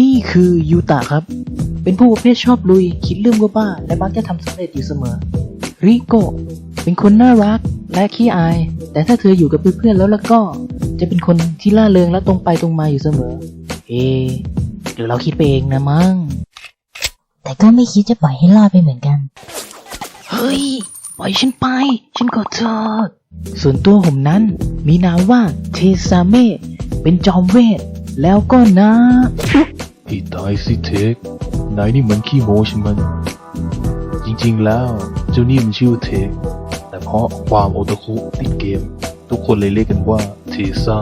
นี่คือยูตะครับ เป็นผู้ประเภทชอบลุย คิดเรื่องบ้าๆและมักจะทำสำเร็จอยู่เสมอ ริโกะเป็นคนน่ารักและขี้อาย แต่ถ้าเธออยู่กับเพื่อนๆแล้วแล้วก็ จะเป็นคนที่ล่าเริงและตรงไปตรงมาอยู่เสมอ เอะหรือเราคิดไปเองนะมั้ง แต่ก็ไม่คิดจะปล่อยให้รอดไปเหมือนกัน เฮ้ย ปล่อยฉันไป ฉันขอโทษส่วนตัวผมนั้นมีนามว่าเทซาเมะเป็นจอมเวท แล้วก็นะพี่ตายสิเทคนายนี่เหมือนขี้โม้ใช่ไหมจริงๆแล้ว เจ้านี่มันชื่อเทค แต่เพราะความโอตาคุติดเกม ทุกคนเลยเรียกกันว่าเทซ่า